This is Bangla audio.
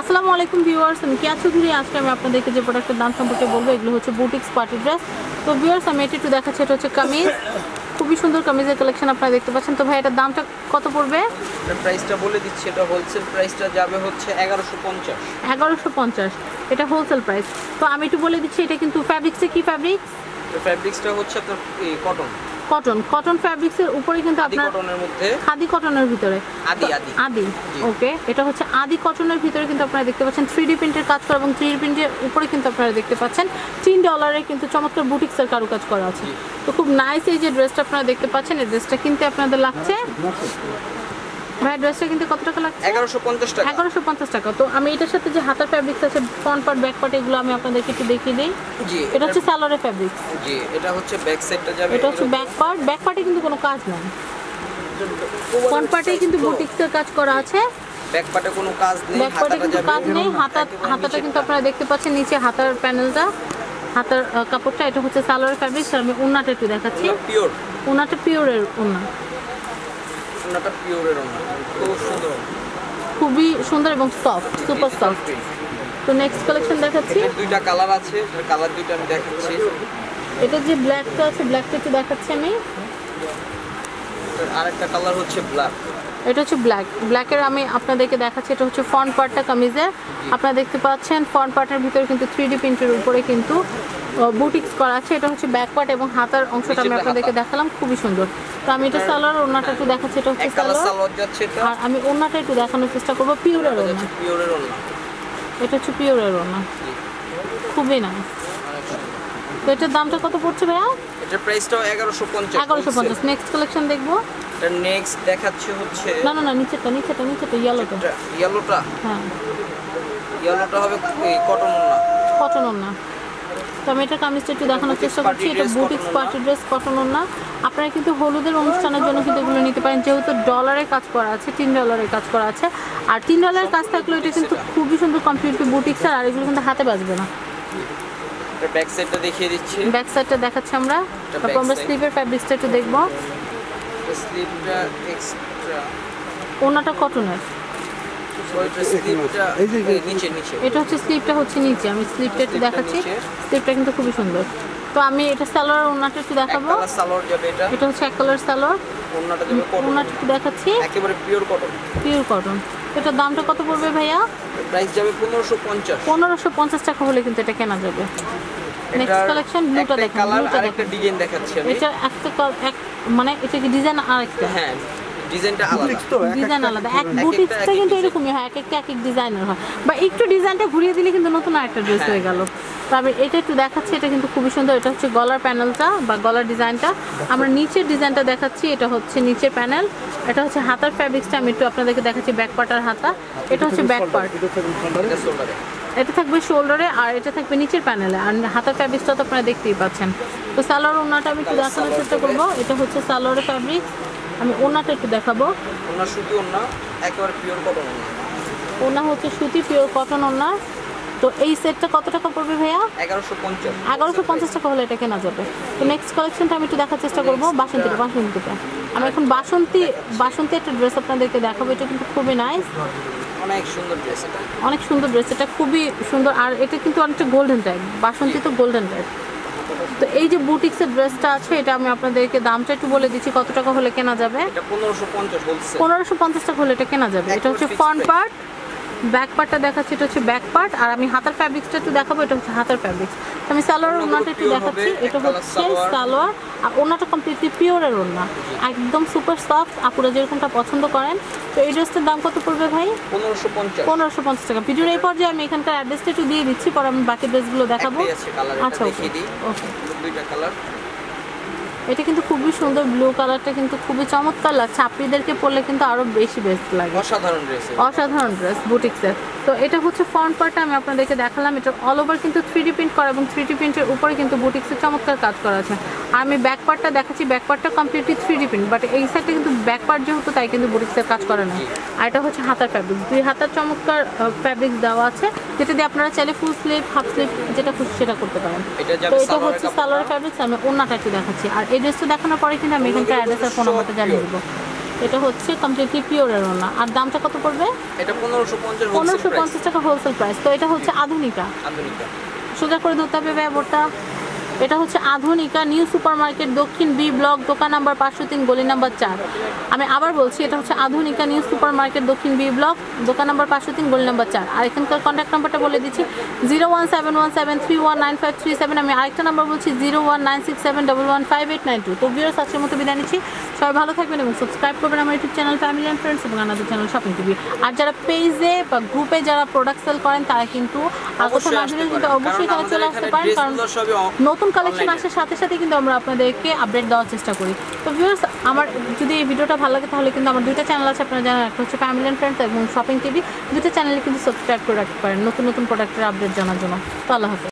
আসসালামু আলাইকুম ভিউয়ার্স আমি কিয়া চৌধুরী। আজকে আমি আপনাদেরকে যে প্রোডাক্টের দাম সম্পর্কে বলব এগুলো হচ্ছে বুটিক্স পার্টি ড্রেস তো ভিউয়ার্স আমি এটি একটু দেখাচ্ছি এটা হচ্ছে কামিজ। খুবই সুন্দর কামিজের কালেকশন আপনারা দেখতে পাচ্ছেন। তো ভাই এটার দামটা কত পড়বে? প্রাইসটা বলে দিচ্ছি এটা হোলসেল প্রাইসটা যাবে হচ্ছে এগারোশো পঞ্চাশ। এগারোশো পঞ্চাশ এটা হোলসেল প্রাইস তো আমি একটু বলে দিচ্ছি এটা কিন্তু ফ্যাব্রিক্সে কি ফ্যাব্রিক ফ্যাব্রিক্সটা হচ্ছে আপনার কটন কটন কটন ফ্যাব্রিক্সের উপরে কিন্তু আপনার কটনের মধ্যে? খাদি কটনের ভিতরে। আদি, আদি। আদি ওকে। এটা হচ্ছে আদি কটনের ভিতরে কিন্তু আপনারা দেখতে পাচ্ছেন থ্রি ডি প্রিন্টের কাজ করা এবং থ্রি ডি প্রিন্টের উপরে কিন্তু আপনারা দেখতে পাচ্ছেন তিন ডলারে কিন্তু চমৎকার বুটিক্সের কারুকাজ করা আছে। তো খুব নাইস এই যে ড্রেসটা আপনারা দেখতে পাচ্ছেন এই ড্রেসটা কিনতে আপনাদের লাগছে। ভাই ড্রেসটা কিনতে কত টাকা লাগছে? এগারোশো পঞ্চাশ টাকা। এগারোশো পঞ্চাশ টাকা। তো আমি এটার সাথে যে হাতার ফ্যাব্রিক্স আছে ফ্রন্ট পার্ট ব্যাক পার্ট এগুলো আমি আপনাদেরকে একটু দেখিয়ে দিই। জি এটা হচ্ছে সালোয়ারের ফ্যাব্রিক্স জি এটা হচ্ছে ব্যাক সাইডটা যাবে। এটা হচ্ছে ব্যাক পার্ট ব্যাক পার্টে কিন্তু কোনো কাজ নেই। ফ্রন্ট কিন্তু বুটিক্সের কাজ করা আছে। ব্যাক পার্টে কোনো কাজ নেই ব্যাক পার্টে কিন্তু কাজ নেই। হাতা হাতাটা কিন্তু আপনারা দেখতে পাচ্ছেন নিচে হাতার প্যানেলটা হাতার কাপড়টা এটা হচ্ছে সালোয়ার ফ্যাব্রিক আমি উন্নাটা একটু দেখাচ্ছি। পিওর পিওরের ওনাটা পিওরের ওড়না খুব সুন্দর। খুবই সুন্দর এবং সফট সুপার সফট তো নেক্সট কালেকশন দেখাচ্ছি। দুইটা কালার আছে কালার দুইটা আমি দেখাচ্ছি। এটা যে ব্ল্যাকটা আছে ব্ল্যাকটা একটু দেখাচ্ছি আমি। আরেকটা কালার হচ্ছে ব্ল্যাক এটা হচ্ছে ব্ল্যাক ব্ল্যাকের আমি আপনাদেরকে দেখাচ্ছি এটা হচ্ছে ফ্রন্ট পার্টটা কামিজের। আপনারা দেখতে পাচ্ছেন ফ্রন্ট পার্টের ভিতরে কিন্তু থ্রি ডি প্রিন্টের উপরে কিন্তু বুটিক্স করা আছে। এটা হচ্ছে ব্যাক পার্ট এবং হাতার অংশটা আমি আপনাদেরকে দেখালাম খুবই সুন্দর। তো আমি এটা সালোয়ার ওনাটা একটু দেখাচ্ছি এটা হচ্ছে সালোয়ার। সালোয়ার যাচ্ছে এটা। আর আমি ওনাটা একটু দেখানোর চেষ্টা করব পিওরের ওনা যাচ্ছে পিওরের ওনা এটা হচ্ছে পিওরের ওনা খুবই না তো এটার দামটা কত পড়ছে ভাইয়া? এটার প্রাইসটাও এগারোশো পঞ্চাশ। এগারোশো পঞ্চাশ। নেক্সট কালেকশন দেখব। এটা নেক্সট দেখাচ্ছে হচ্ছে না না না নিচেরটা নিচেরটা নিচেরটা ইয়েলোটা ইয়েলোটা হ্যাঁ। ইয়েলোটা হবে কটন না কটন ওড়না। তো আমি এটা কামিজটা একটু দেখানোর চেষ্টা করছি এটা বুটিক্স পার্টি ড্রেস কটন ওড়না। আপনারা কিন্তু হলুদের অনুষ্ঠানের জন্য কিন্তু এগুলো নিতে পারেন যেহেতু ডলারের কাজ করা আছে তিন ডলারের কাজ করা আছে। আর তিন ডলারের কাজ থাকলেও এটা কিন্তু খুবই সুন্দর কমপ্লিটলি বুটিক্স আর এগুলো কিন্তু হাতে বাজবে না। ব্যাক সাইডটা দেখিয়ে দিচ্ছি। ব্যাক সাইডটা দেখাচ্ছি আমরা। তারপর আমরা। স্লিভের ফ্যাব্রিক্সটা একটু দেখব। স্লিপটা এক্সট্রা ওনাটা কটনের। ওইটা নিচে নিচে। এটা হচ্ছে স্লিভটা হচ্ছে নিচে। আমি স্লিভটা একটু দেখাচ্ছি। নিচে। স্লিভটা কিন্তু খুবই সুন্দর। তো আমি এটা সালোয়ার ওনাটা একটু দেখাবো। সালোয়ার যাবে এটা। এটা হচ্ছে এক কালার সালোয়ার। ওন্নাটা যাবে কটন ওনাটা একটু দেখাচ্ছি। একেবারে পিওর কটন পিওর কটন এটার দামটা কত পড়বে ভাইয়া? প্রাইস যাবে পনেরোশো পঞ্চাশ। পনেরোশো পঞ্চাশ টাকা হলে কিন্তু এটা কেনা যাবে। নেক্সট কালেকশন ব্লুটা দেখেন কালার আরেকটা ডিজাইন দেখাচ্ছি আমি। এটা একটা এক মানে এটা কি ডিজাইন আরেকটা? হ্যাঁ ডিজাইনটা আলাদা। ডিজাইন আলাদা। এক বুটিক্সটা কিন্তু এরকমই হয় এক একটা এক এক ডিজাইনের হয়। বা একটু ডিজাইনটা ঘুরিয়ে দিলে কিন্তু নতুন আরেকটা ড্রেস হ্যাঁ। হয়ে গেল। তো আমি এটা একটু দেখাচ্ছি এটা কিন্তু খুবই সুন্দর। এটা হচ্ছে গলার প্যানেলটা বা গলার ডিজাইনটা আমরা নিচের ডিজাইনটা দেখাচ্ছি এটা হচ্ছে নিচের প্যানেল। এটা হচ্ছে হাতার ফ্যাব্রিক্সটা আমি একটু আপনাদেরকে দেখাচ্ছি ব্যাক পার্টার হাতা। এটা হচ্ছে ব্যাক পার্ট এটা থাকবে শোল্ডারে আর এটা থাকবে নিচের প্যানেলে। আর হাতার ফ্যাব্রিক্সটা তো আপনারা দেখতেই পাচ্ছেন। তো সালোয়ার ওনাটা আমি একটু দেখানোর চেষ্টা করব। এটা হচ্ছে সালোয়ারের ফ্যাব্রিক আমি ওনাটা একটু দেখাবো। ওনার সুতি ওন্না একেবারে পিওর কটন ওনা হচ্ছে সুতি পিওর কটন ওনা তো এই সেটটা কত টাকা পড়বে ভাইয়া? এগারোশো পঞ্চাশ। এগারোশো পঞ্চাশ টাকা হলে এটা কেনা যাবে। তো নেক্সট কালেকশনটা আমি একটু দেখার চেষ্টা করব বাসন্তীটা বাসন্তীটা আমি এখন বাসন্তী বাসন্তী একটা ড্রেস আপনাদেরকে দেখাবো। এটা কিন্তু খুবই নাইস অনেক সুন্দর ড্রেস এটা। অনেক সুন্দর ড্রেস এটা খুবই সুন্দর। আর এটা কিন্তু অনেকটা গোল্ডেন টাইপ বাসন্তী তো গোল্ডেন টাইপ তো এই যে বুটিক্সের ড্রেসটা আছে এটা আমি আপনাদেরকে দামটা একটু বলে দিচ্ছি কত টাকা হলে কেনা যাবে? পনেরোশো পঞ্চাশ টাকা হলে এটা কেনা যাবে। এটা হচ্ছে ফ্রন্ট পার্ট ব্যাক পার্টটা দেখাচ্ছি এটা হচ্ছে ব্যাক পার্ট আর আমি হাতার ফ্যাব্রিক্সটা একটু দেখাবো এটা হচ্ছে হাতার ফ্যাব্রিক্স আমি সালোয়ার ওনাটা একটু দেখাচ্ছি এটা হচ্ছে সালোয়ার। আর ওনাটা কমপ্লিটলি পিওরের ওনা একদম সুপার সফট আপুরা যেরকমটা পছন্দ করেন। তো এই ড্রেসটার দাম কত পড়বে ভাই? পনেরোশো পঞ্চাশ। পনেরোশো পঞ্চাশ টাকা। ভিডিওর এই পর্যায়ে আমি এখানকার অ্যাড্রেসটা একটু দিয়ে দিচ্ছি পরে আমি বাকি ড্রেসগুলো দেখাবো। আচ্ছা ওকে ওকে দুইটা কালার এটা কিন্তু খুবই সুন্দর ব্লু কালারটা কিন্তু খুবই চমৎকার লাগছে। আপনিদেরকে পরলে কিন্তু আরও বেশি বেস্ট লাগে। অসাধারণ ড্রেস অসাধারণ ড্রেস বুটিক্সের তো এটা হচ্ছে ফ্রন্ট পার্টটা আমি আপনাদেরকে দেখালাম। এটা অল ওভার কিন্তু থ্রি ডি প্রিন্ট করা এবং থ্রি ডি প্রিন্টের উপরে কিন্তু বুটিক্সের চমৎকার কাজ করা আছে। আর আমি ব্যাক পার্টটা দেখাচ্ছি। ব্যাক পার্টটা completely three D print but এই সাইডটা কিন্তু ব্যাক পার্ট যেহেতু তাই কিন্তু বুটিক্সের কাজ করা নেই আর এটা হচ্ছে হাতার ফ্যাব্রিক দুই হাতার চমৎকার ফ্যাব্রিক দেওয়া আছে। যেটা দিয়ে আপনারা চাইলে ফুল স্লিভ হাফ স্লিভ যেটা খুশি সেটা করতে পারেন। তো এটা হচ্ছে সালোয়ার ফ্যাব্রিক্স আমি ওনাটা একটু দেখাচ্ছি। আর এই ড্রেসটা দেখানোর পরে কিন্তু আমি এখানকার অ্যাড্রেস আর ফোন নাম্বারটা জানিয়ে দেবো। এটা হচ্ছে কমপ্লিটলি পিওরের ওনা আর দামটা কত পড়বে? এটা পনেরোশো পঞ্চাশ পনেরোশো পঞ্চাশ টাকা হোলসেল প্রাইস তো এটা হচ্ছে আধুনিকা। আধুনিকা। সোজা করে ধরতে হবে ব্যবহারটা। এটা হচ্ছে আধুনিকা নিউ সুপার মার্কেট দক্ষিণ বি ব্লক দোকান নাম্বার পাঁচশো তিন গলি নাম্বার চার। আমি আবার বলছি এটা হচ্ছে আধুনিকা নিউ সুপার মার্কেট দক্ষিণ বি ব্লক দোকান নাম্বার পাঁচশো তিন গলি নাম্বার চার। আর এখানকার কন্ট্যাক্ট নাম্বারটা বলে দিচ্ছি zero one seven one seven three one nine five three seven. আমি আরেকটা নাম্বার বলছি zero one nine six seven double one five eight nine two. তো ভিউয়ার্স আজকের মতো বিদায় নিচ্ছি। সবাই ভালো থাকবেন এবং সাবস্ক্রাইব করবেন আমার YouTube channel family and friends এবং আমাদের চ্যানেল শপিং টিভি আর যারা পেজে বা গ্রুপে যারা প্রোডাক্ট সেল করেন তারা কিন্তু আগত অবশ্যই মাঝে কিন্তু অবশ্যই তারা চলে আসতে পারেন কারণ নতুন কালেকশন আসার সাথে সাথে কিন্তু আমরা আপনাদেরকে আপডেট দেওয়ার চেষ্টা করি। তো ভিউয়ার্স আমার যদি এই ভিডিওটা ভালো লাগে তাহলে কিন্তু আমার দুইটা চ্যানেল আছে আপনারা জানেন একটা হচ্ছে ফ্যামিলি অ্যান্ড ফ্রেন্ডস এবং শপিং টিভি দুইটা চ্যানেলে কিন্তু সাবস্ক্রাইব করে রাখতে পারেন নতুন নতুন প্রোডাক্টের আপডেট জানার জন্য। তো আল্লাহ হাফেজ।